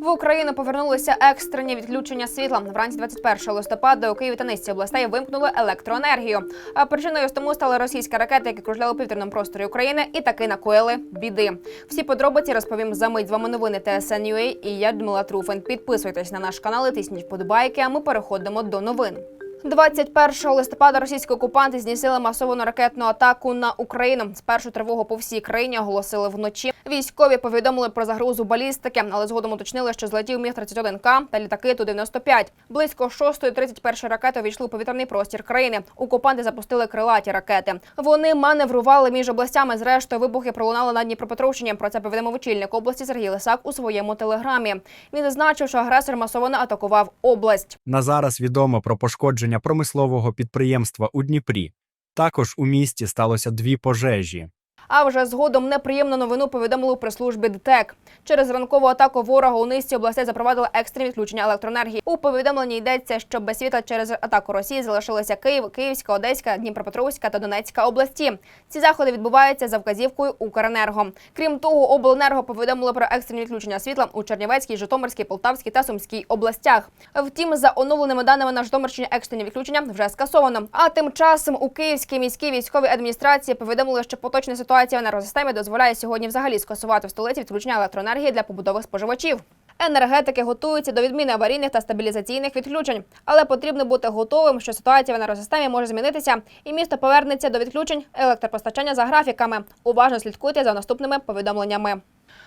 В Україну повернулися екстрені відключення світла. Вранці 21 листопада у Києві та низці областей вимкнули електроенергію. А причиною тому стали російські ракети, які кружляли у повітряному просторі України, і таки накоїли біди. Всі подробиці розповім за мить. З вами новини TSN.ua і я Дмила Труфин. Підписуйтесь на наш канал, тисніть подобайки. А ми переходимо до новин. 21 листопада російські окупанти здійснили масовану ракетну атаку на Україну. Спершу тривогу по всій країні оголосили вночі. Військові повідомили про загрозу балістики, але згодом уточнили, що злетів міг 31 к та літаки ту 95 Близько 6.31 ракети увійшли у повітряний простір країни. Окупанти запустили крилаті ракети. Вони маневрували між областями. Зрештою, вибухи пролунали на Дніпропетровщині. Про це повідомив очільник області Сергій Лисак у своєму телеграмі. Він зазначив, що агресор масово атакував область. На зараз відомо про пошкодження промислового підприємства у Дніпрі. Також у місті сталося дві пожежі. А вже згодом неприємну новину повідомили у прес-службі ДТЕК. Через ранкову атаку ворога у низці областей запровадили екстрені відключення електроенергії. У повідомленні йдеться, що без світла через атаку Росії залишилися Київ, Київська, Одеська, Дніпропетровська та Донецька області. Ці заходи відбуваються за вказівкою Укренерго. Крім того, обленерго повідомили про екстрені відключення світла у Чернівецькій, Житомирській, Полтавській та Сумській областях. Втім, за оновленими даними на Житомирщині екстрені відключення вже скасовано. А тим часом у Київській міській військовій адміністрації повідомили, що поточна ситуація в енергосистемі дозволяє сьогодні взагалі скасувати в столиці відключення електроенергії для побутових споживачів. Енергетики готуються до відміни аварійних та стабілізаційних відключень, але потрібно бути готовим, що ситуація в енергосистемі може змінитися, і місто повернеться до відключень електропостачання за графіками. Уважно слідкуйте за наступними повідомленнями.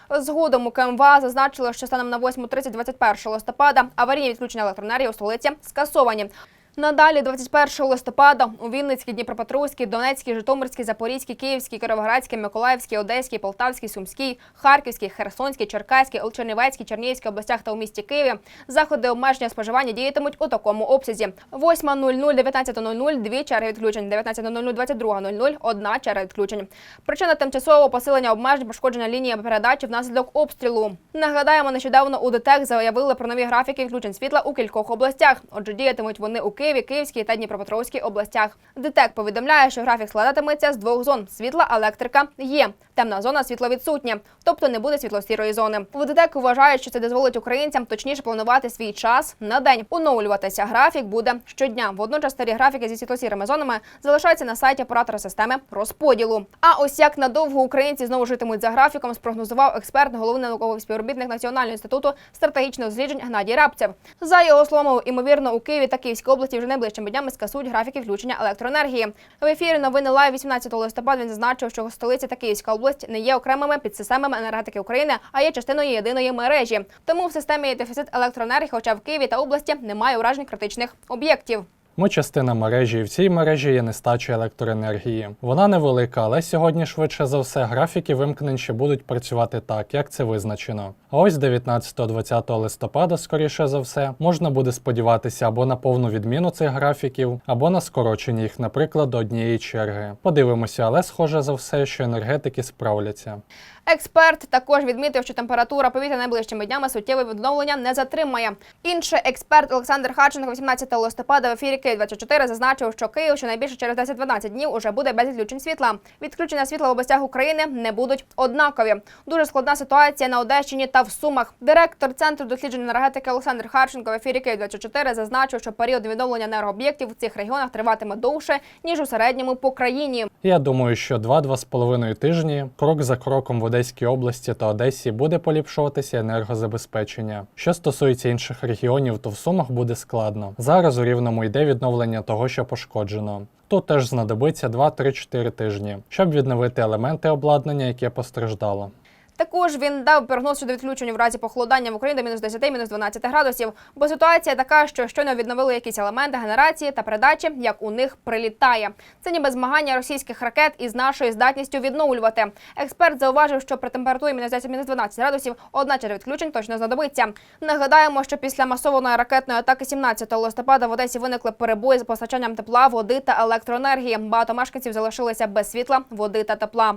Згодом у КМВА зазначили, що станом на 8.30 21 листопада аварійні відключення електроенергії у столиці скасовані. Надалі, 21 листопада, у Вінницькій, Дніпропетровській, Донецькій, Житомирській, Запорізькій, Київській, Кіровоградській, Миколаївській, Одеській, Полтавській, Сумській, Харківській, Херсонській, Черкаській, Чернівецькій, Чернігівській областях та у місті Києві заходи обмеження споживання діятимуть у такому обсязі: 8.00, 19.00 – дві черги відключень, 19.00, 22.00 – одна черга відключень. Причина тимчасового посилення обмежень пошкодження лінії передачі внаслідок обстрілу. Нагадаємо, нещодавно у ДТЕК заявили про нові графіки відключень світла у кількох областях. Отже, діятимуть вони у Києві, Київській та Дніпропетровській областях. ДТЕК повідомляє, що графік складатиметься з двох зон: світла, електрика є. Темна зона світло відсутнє, тобто не буде світло-сірої зони. В ДТЕК вважають, що це дозволить українцям точніше планувати свій час на день. Оновлюватися графік буде щодня. Водночас старі графіки зі світло-сірими зонами залишаються на сайті оператора системи розподілу. А ось як надовго українці знову житимуть за графіком, спрогнозував експерт, головний науковий співробітник Національного інституту стратегічних досліджень Гнадій Рабцев. За його словами, ймовірно, у Києві та Київській області вже найближчими днями скасують графіки включення електроенергії. В ефірі новини Лайв 18 листопада він зазначив, що столиця та Київська область не є окремими підсистемами енергетики України, а є частиною єдиної мережі. Тому в системі є дефіцит електроенергії, хоча в Києві та області немає уражень критичних об'єктів. Ми частина мережі, і в цій мережі є нестача електроенергії. Вона невелика, але сьогодні швидше за все графіки вимкнень ще будуть працювати так, як це визначено. А ось 19-20 листопада, скоріше за все, можна буде сподіватися або на повну відміну цих графіків, або на скорочення їх, наприклад, до однієї черги. Подивимося, але схоже за все, що енергетики справляться. Експерт також відмітив, що температура повітря найближчими днями суттєве відновлення не затримає. Інший експерт Олександр Харченко 18 листопада в ефірі Київ 24 зазначив, що Київ щонайбільше через 10-12 днів уже буде без відключень світла. Відключення світла в областях України не будуть однакові. Дуже складна ситуація на Одещині та в Сумах. Директор центру досліджень енергетики Олександр Харченко в ефірі Київ 24 зазначив, що період відновлення енергооб'єктів в цих регіонах триватиме довше ніж у середньому по країні. Я думаю, що 2-2,5 тижні крок за кроком в Одеській області та Одесі буде поліпшуватися енергозабезпечення. Що стосується інших регіонів, то в Сумах буде складно. Зараз у рівному йде відновлення того, що пошкоджено. Тут теж знадобиться 2-3-4 тижні, щоб відновити елементи обладнання, яке постраждало. Також він дав прогноз щодо відключень в разі похолодання в Україні до мінус 10, мінус 12 градусів. Бо ситуація така, що щойно відновили якісь елементи генерації та передачі, як у них прилітає. Це ніби змагання російських ракет із нашою здатністю відновлювати. Експерт зауважив, що при температурі мінус 10, мінус 12 градусів одна черга відключень точно знадобиться. Нагадаємо, що після масованої ракетної атаки 17 листопада в Одесі виникли перебої з постачанням тепла, води та електроенергії. Багато мешканців залишилися без світла, води та тепла.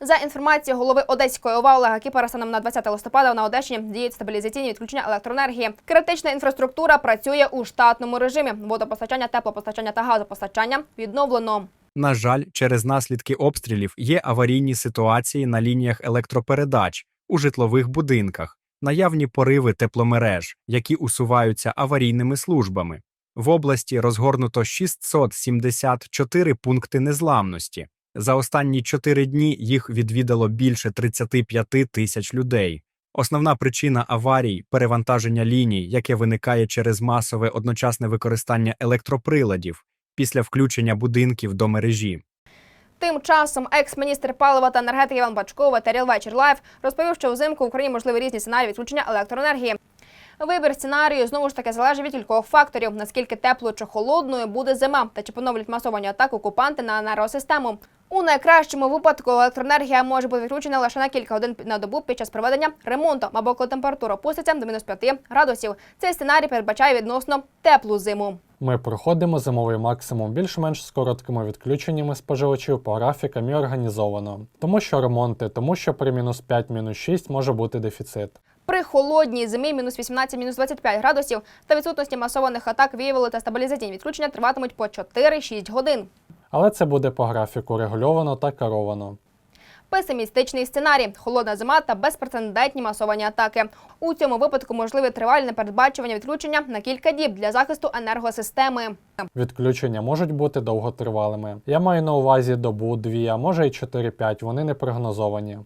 За інформацією голови Одеської ОВА Олега Кіпера, станом на 20 листопада на Одещині діють стабілізаційні відключення електроенергії. Критична інфраструктура працює у штатному режимі. Водопостачання, теплопостачання та газопостачання відновлено. На жаль, через наслідки обстрілів є аварійні ситуації на лініях електропередач у житлових будинках. наявні пориви тепломереж, які усуваються аварійними службами. В області розгорнуто 674 пункти незламності. За останні чотири дні їх відвідало більше 35 тисяч людей. Основна причина аварій перевантаження ліній, яке виникає через масове одночасне використання електроприладів після включення будинків до мережі. Тим часом екс-міністр палива та енергетики Іван Бачков Теріл Вечір Лайв розповів, що взимку в Україні можливі різні сценарії відключення електроенергії. Вибір сценарію знову ж таки залежить від кількох факторів: наскільки теплою чи холодною буде зима, та чи поновлять масовані атаки окупанти на енергосистему. У найкращому випадку електроенергія може бути відключена лише на кілька годин на добу під час проведення ремонту або коли температура опуститься до мінус 5 градусів. Цей сценарій передбачає відносно теплу зиму. Ми проходимо зимовий максимум більш-менш з короткими відключеннями споживачів по графікам і організовано. Тому що ремонти, тому що при мінус 5, мінус 6 може бути дефіцит. При холодній зимі мінус 18, мінус 25 градусів та відсутності масованих атак виявили та стабілізаційні відключення триватимуть по 4-6 годин. Але це буде по графіку регульовано та керовано. Песимістичний сценарій, холодна зима та безпрецедентні масовані атаки. У цьому випадку можливе тривале непередбачування відключення на кілька діб для захисту енергосистеми. Відключення можуть бути довготривалими. Я маю на увазі добу, дві, а може й 4-5, вони не прогнозовані.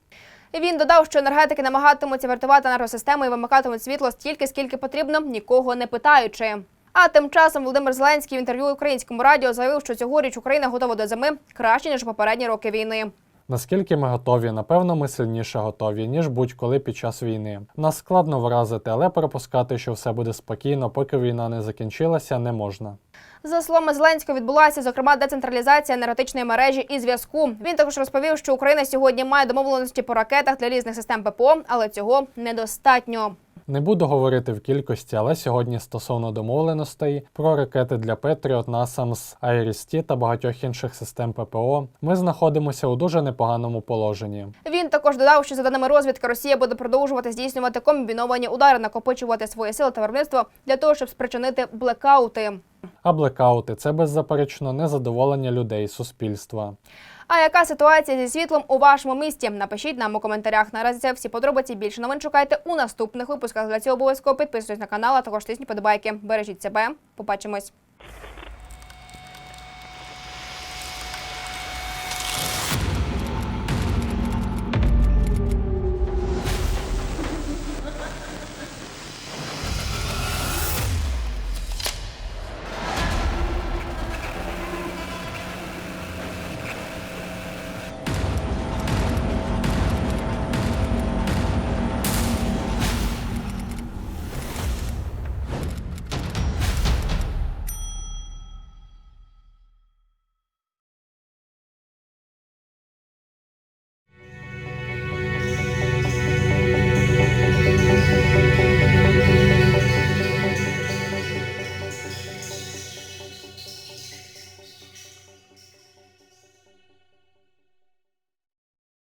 Він додав, що енергетики намагатимуться вартувати енергосистему і вимикатимуть світло стільки, скільки потрібно, нікого не питаючи. А тим часом Володимир Зеленський в інтерв'ю українському радіо заявив, що цьогоріч Україна готова до зими краще ніж попередні роки війни. Наскільки ми готові? Напевно, ми сильніше готові, ніж будь-коли під час війни. Нас складно вразити, але припускати, що все буде спокійно, поки війна не закінчилася, не можна. За словами Зеленського, відбулася зокрема децентралізація енергетичної мережі і зв'язку. Він також розповів, що Україна сьогодні має домовленості по ракетах для різних систем ППО, але цього недостатньо. Не буду говорити в кількості, але сьогодні стосовно домовленостей про ракети для Петріот, NASAMS, IRIS-T та багатьох інших систем ППО, ми знаходимося у дуже непоганому положенні. Він також додав, що за даними розвідки, Росія буде продовжувати здійснювати комбіновані удари, накопичувати свої сили та виробництво для того, щоб спричинити блекаути. А блекаути це беззаперечно незадоволення людей, суспільства. А яка ситуація зі світлом у вашому місті? Напишіть нам у коментарях. Наразі це всі подробиці. Більше новин шукайте у наступних випусках. Для цього обов'язково підписуйтесь на канал, а також тисніть подобайки. Бережіть себе. Побачимось.